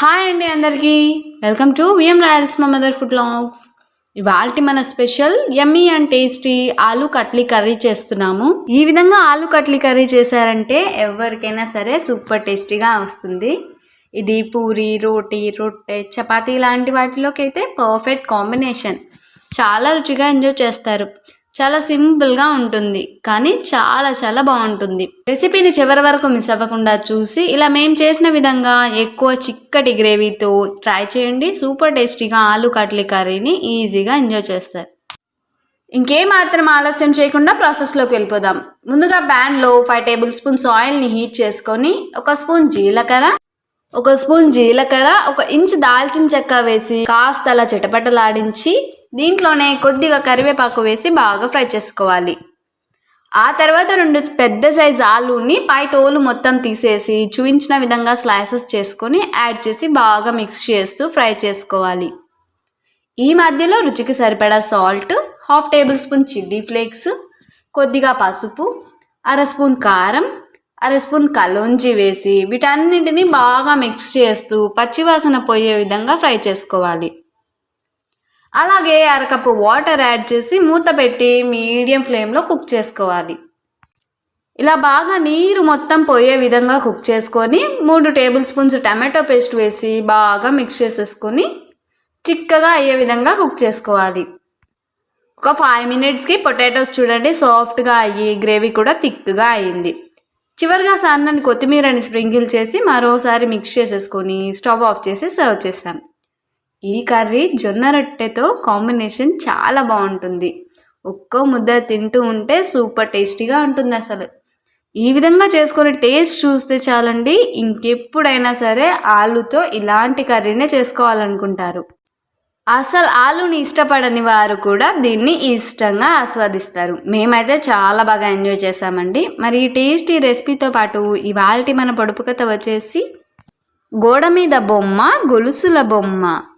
Hi అండి అందరికీ. Welcome to VM Royals మా మదర్ ఫుడ్ లాగ్స్ ఇవాళ మన స్పెషల్ యమ్మీ అండ్ టేస్టీ ఆలు కట్లీ కర్రీ చేస్తున్నాము. ఈ విధంగా ఆలు కట్లీ కర్రీ చేశారంటే ఎవరికైనా సరే సూపర్ టేస్టీగా వస్తుంది. ఇది పూరి రోటీ రొట్టె చపాతీ లాంటి వాటిలోకి అయితే పర్ఫెక్ట్ కాంబినేషన్ చాలా రుచిగా ఎంజాయ్ చేస్తారు. చాలా సింపుల్గా ఉంటుంది. కానీ చాలా చాలా బాగుంటుంది. రెసిపీని చివరి వరకు మిస్ అవ్వకుండా చూసి ఇలా మేము చేసిన విధంగా ఎక్కువ చిక్కటి గ్రేవీతో ట్రై చేయండి. సూపర్ టేస్టీగా ఆలు కట్లీ కర్రీని ఈజీగా ఎంజాయ్ చేస్తారు. ఇంకేమాత్రం ఆలస్యం చేయకుండా ప్రాసెస్లోకి వెళ్ళిపోదాం. ముందుగా ప్యాన్లో ఫైవ్ టేబుల్ స్పూన్స్ ఆయిల్ని హీట్ చేసుకొని ఒక స్పూన్ జీలకర్ర ఒక స్పూన్ జీలకర్ర ఒక ఇంచు దాల్చిన చెక్క వేసి కాస్త అలా చిటపటలాడించి దీంట్లోనే కొద్దిగా కరివేపాకు వేసి బాగా ఫ్రై చేసుకోవాలి. ఆ తర్వాత రెండు పెద్ద సైజ్ ఆలుని పై తోలు మొత్తం తీసేసి చూపించిన విధంగా స్లైసెస్ చేసుకొని యాడ్ చేసి బాగా మిక్స్ చేస్తూ ఫ్రై చేసుకోవాలి. ఈ మధ్యలో రుచికి సరిపడా salt half tablespoon chilli flakes కొద్దిగా పసుపు అర స్పూన్ కారం అర స్పూన్ కలోంజి వేసి వీటన్నింటినీ బాగా మిక్స్ చేస్తూ పచ్చివాసన పోయే విధంగా ఫ్రై చేసుకోవాలి. అలాగే అరకప్పు వాటర్ యాడ్ చేసి మూత పెట్టి మీడియం ఫ్లేమ్లో కుక్ చేసుకోవాలి. ఇలా బాగా నీరు మొత్తం పోయే విధంగా కుక్ చేసుకొని మూడు టేబుల్ స్పూన్స్ టమాటో పేస్ట్ వేసి బాగా మిక్స్ చేసేసుకొని చిక్కగా అయ్యే విధంగా కుక్ చేసుకోవాలి. ఒక ఫైవ్ మినిట్స్కి పొటాటోస్ చూడండి సాఫ్ట్గా అయ్యి గ్రేవీ కూడా థిక్గా అయ్యింది. చివరిగా సన్నని కొత్తిమీరని స్ప్రింకిల్ చేసి మరోసారి మిక్స్ చేసేసుకొని స్టవ్ ఆఫ్ చేసి సర్వ్ చేసాం ఈ కర్రీ జొన్న రొట్టెతో కాంబినేషన్ చాలా బాగుంటుంది. ఒక్కో ముద్ద తింటూ ఉంటే సూపర్ టేస్టీగా ఉంటుంది అసలు. ఈ విధంగా చేసుకునే టేస్ట్ చూస్తే చాలండి. ఇంకెప్పుడైనా సరే ఆలుతో ఇలాంటి కర్రీనే చేసుకోవాలనుకుంటారు. అసలు ఆలుని ఇష్టపడని వారు కూడా దీన్ని ఇష్టంగా ఆస్వాదిస్తారు. మేమైతే చాలా బాగా ఎంజాయ్ చేసామండి మరి ఈ టేస్టీ రెసిపీతో పాటు ఇవాళ మన పొడుపు కథ వచ్చేసి గోడ మీద బొమ్మ గొలుసుల బొమ్మ.